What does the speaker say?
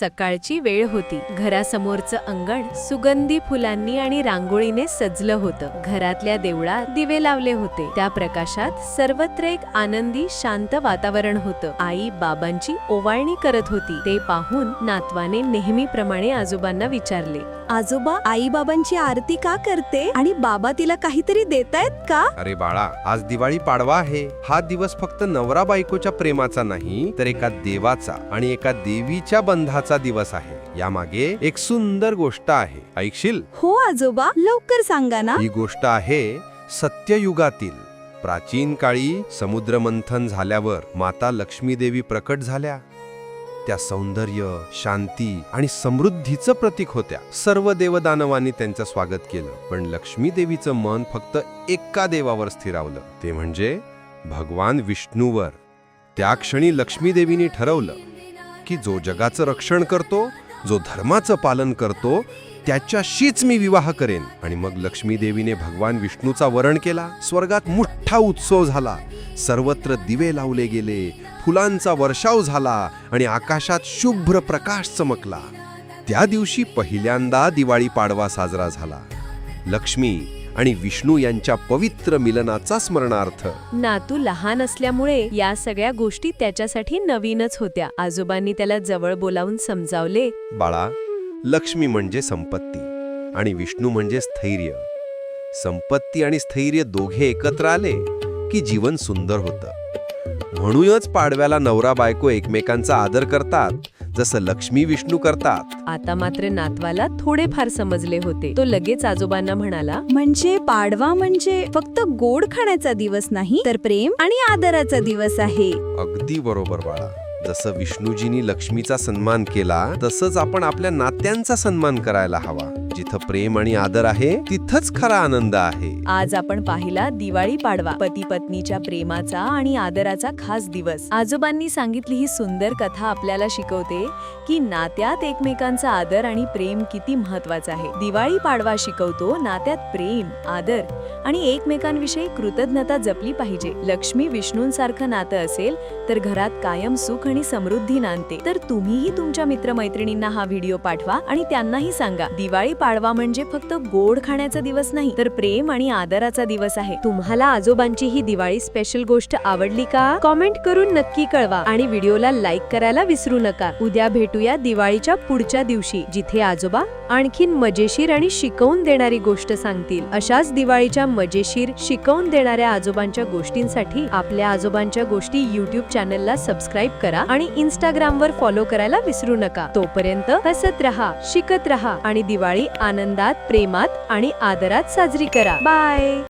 सकाळची वेळ होती. घरासमोरचं अंगण सुगंधी फुलांनी आणि रांगोळीने सजलं होतं. घरातल्या देवळात दिवे लावले होते. त्या प्रकाशात सर्वत्र एक आनंदी शांत वातावरण होतं. आई बाबांची ओवाळणी करत होती. ते पाहून नातवाने नेहमीप्रमाणे आजोबांना विचारले आजोबा आई बाबांची आरती का करते आणि बाबा तिला काहीतरी देतायत का? अरे बाळा आज दिवाळी पाडवा आहे. हा दिवस फक्त नवरा बायकोच्या प्रेमाचा नाही तर एका देवाचा आणि एका देवीच्या बंधाचा दिवस आहे. यामागे एक सुंदर गोष्ट आहे. ऐकशील? हो आजोबा लवकर सांगा ना. ही गोष्ट आहे सत्ययुगातील. प्राचीन काळी समुद्रमंथन झाल्यावर माता लक्ष्मी देवी प्रकट झाल्या. त्या सौंदर्य शांती आणि समृद्धीचं प्रतीक होत्या. सर्व देवदानवांनी त्यांचं स्वागत केलं. पण लक्ष्मी देवीचं मन फक्त एका देवावर स्थिरावलं. ते म्हणजे भगवान विष्णूवर. त्या क्षणी लक्ष्मी देवीने ठरवलं की जो जगाचं रक्षण करतो जो धर्माचं पालन करतो त्याच्याशीच मी विवाह करेन. आणि मग लक्ष्मी देवीने भगवान विष्णूचा वरण केला. स्वर्गात मोठा उत्सव झाला. सर्वत्र दिवे लावले गेले. फुलांचा वर्षाव झाला. आणि आकाशात शुभ्र प्रकाश चमकला. त्या दिवशी पहिल्यांदा दिवाळी पाडवा साजरा झाला. लक्ष्मी आणि विष्णू यांच्या पवित्र मिलनाचा स्मरणार्थ. नातू लहान असल्यामुळे या सगळ्या गोष्टी त्याच्यासाठी नवीनच होत्या. आजोबांनी त्याला जवळ बोलावून समजावले. बाळा लक्ष्मी म्हणजे संपत्ती आणि विष्णू म्हणजे स्थैर्य. संपत्ती आणि स्थैर्य दोघे एकत्र आले की जीवन सुंदर होतं. म्हणूनच पाडव्याला नवरा बायको एकमेकांचा आदर करतात जसं लक्ष्मी विष्णू करतात. आता मात्र नातवाला थोडेफार समजले होते. तो लगेच आजोबांना म्हणाला म्हणजे पाडवा म्हणजे फक्त गोड खाण्याचा दिवस नाही तर प्रेम आणि आदराचा दिवस आहे. अगदी बरोबर बाळा. जसं विष्णूजीनी लक्ष्मीचा सन्मान केला तसंच आपण आपल्या नात्यांचा सन्मान करायला हवा. जिथं प्रेम आणि आदर आहे तिथंच खरा आनंद आहे. आज आपण पाहिला दिवाळी पाडवा. पती पत्नीच्या प्रेमाचा आणि आदराचा खास दिवस. आजोबांनी सांगितली ही सुंदर कथा आपल्याला शिकवते की नात्यात एकमेकांचा आदर आणि प्रेम किती महत्त्वाचा आहे. दिवाळी पाडवा शिकवतो नात्यात प्रेम आदर आणि एकमेकांविषयी कृतज्ञता जपली पाहिजे. लक्ष्मी विष्णूंसारखं नातं असेल तर घरात कायम सुख आणि समृद्धी नांदते. तर तुम्हीही तुमच्या मित्रमैत्रिणींना हा व्हिडिओ पाठवा आणि त्यांनाही सांगा दिवाळी पाडवा म्हणजे फक्त गोड खाण्याचा दिवस नाही तर प्रेम आणि आदराचा दिवस आहे. तुम्हाला आजोबांची ही दिवाळी स्पेशल गोष्ट आवडली का? कॉमेंट करून नक्की कळवा आणि व्हिडिओला लाईक करायला विसरू नका. उद्या भेटूया दिवाळीच्या पुढच्या दिवशी जिथे आजोबा आणखीन मजेशीर आणि शिकवून देणारी गोष्ट सांगतील. अशाच दिवाळीच्या मजेशीर शिकवून देणाऱ्या आजोबांच्या गोष्टींसाठी आपल्या आजोबांच्या गोष्टी युट्यूब चॅनलला सबस्क्राईब करा आणि इंस्टाग्राम वर फॉलो करायला विसरू नका. तोपर्यंत हसत रहा शिकत रहा आणि दिवाळी आनंदात प्रेमात आणि आदरात साजरी करा. बाय!